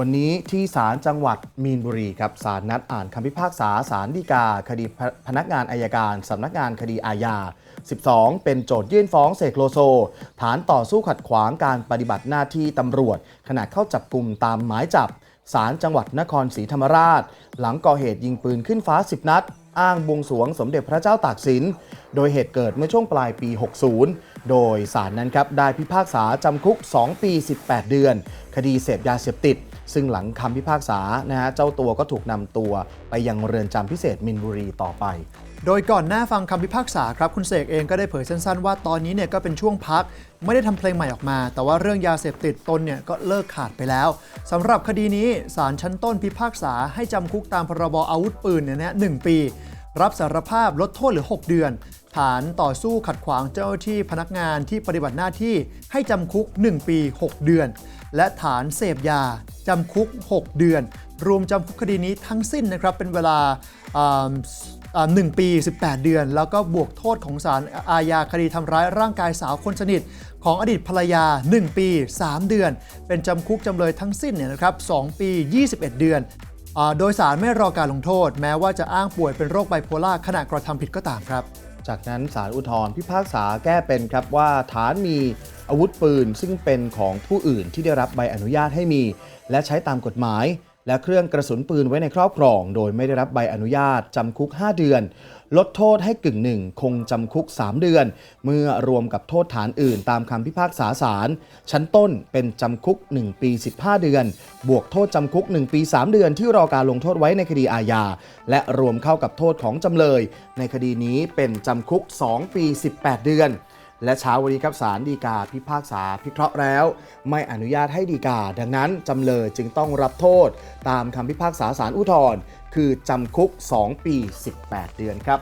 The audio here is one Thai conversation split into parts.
วันนี้ที่ศาลจังหวัดมีนบุรีครับศาลนัดอ่านคำพิพากษาศาลฎีกา คดีพนักงานอายการสำนักงานคดีอาญา 12 เป็นโจทยื่นฟ้องเสกโลโซ ฐานต่อสู้ขัดขวางการปฏิบัติหน้าที่ตำรวจ ขณะเข้าจับกลุ่มตามหมายจับศาลจังหวัดนครศรีธรรมราช หลังก่อเหตุยิงปืนขึ้นฟ้า 10 นัด อ้างบวงสรวงสมเด็จพระเจ้าตากสิน โดยเหตุเกิดเมื่อช่วงปลายปี 60 โดยศาลนั้นครับได้พิพากษาจำคุก 2 ปี 18 เดือน คดีเสพยาเสพติด ซึ่งหลังคำพิพากษานะฮะเจ้าตัวก็ถูกนำตัวไปยังเรือนจำพิเศษมินบุรีต่อไป โดยก่อนหน้าฟังคำพิพากษาครับคุณเสกเองก็ได้เผยสั้นๆ ว่าตอนนี้เนี่ยก็เป็นช่วงพัก ไม่ได้ทำเพลงใหม่ออกมา แต่ว่าเรื่องยาเสพติดตนเนี่ยก็เลิกขาดไปแล้วสำหรับคดีนี้ศาลชั้นต้นพิพากษาให้จำคุกตามพรบอาวุธปืนเนี่ยนะหนึ่งปี รับสารภาพลดโทษเหลือ 6 เดือนฐานต่อสู้ขัดขวางเจ้าหน้าที่พนักงานที่ปฏิบัติหน้าที่ให้จำคุก 1 ปี 6 เดือน และฐานเสพยา จำคุก 6 เดือน รวมจำคุกคดีนี้ทั้งสิ้นนะครับเป็นเวลาอ่าอ่า1ปี 18 เดือน แล้วก็บวกโทษของศาลอาญาคดีทำร้ายร่างกายสาวคนสนิท ของอดีตภรรยา 1 ปี 3 เดือน เป็นจำคุกจำเลยทั้งสิ้นเนี่ยนะครับ2ปี 21 เดือนอโดยสารไม่รอการลงโทษ แม้ว่าจะอ้างป่วยเป็นโรคไบโพล่าขณะกระทำผิดก็ตามครับ จากนั้นศาลอุทธรพิพากษาแก้เป็นครับว่าฐานมี อาวุธปืนซึ่งเป็นของผู้อื่นที่ได้รับใบอนุญาตให้มี และใช้ตามกฎหมาย และเครื่องกระสุนปืนไว้ในครอบครอง โดยไม่ได้รับใบอนุญาตจำคุก 5 เดือน ลดโทษให้กึ่งหนึ่งคงจำคุก 3 เดือน เมื่อรวมกับโทษฐานอื่น ตามคำพิพากษาศาลชั้นต้นเป็นจำคุก 1 ปี 15 เดือน บวกโทษจำคุก 1 ปี 3 เดือนที่รอการลงโทษไว้ในคดีอาญาและรวมเข้ากับโทษของจำเลย ในคดีนี้เป็นจำคุก 2 ปี 18 เดือน และเช้าวันนี้ครับศาลฎีกาพิพากษาพิเคราะห์แล้ว ไม่อนุญาตให้ฎีกา ดังนั้นจำเลยจึงต้องรับโทษ ตามคำพิพากษาศาลอุทธรณ์คือจำคุก 2 ปี 18 เดือนครับ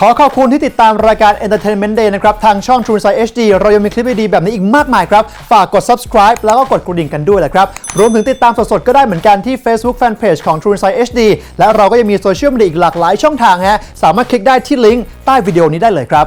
ขอขอบคุณที่ติดตามรายการ Entertainment Day นะครับ ทางช่อง True Insight HD เรายังมีคลิปดีๆแบบนี้อีกมากมายครับ ฝากกด subscribe แล้วก็กดกระดิ่งกันด้วยแหละครับ รวมถึงติดตามสดๆ ก็ได้เหมือนกันที่ Facebook Fanpage ของ True Insight HD และเราก็ยังมีโซเชียลมีเดียอีกหลากหลายช่องทางฮะ สามารถคลิกได้ที่ลิงก์ใต้วิดีโอนี้ได้เลยครับ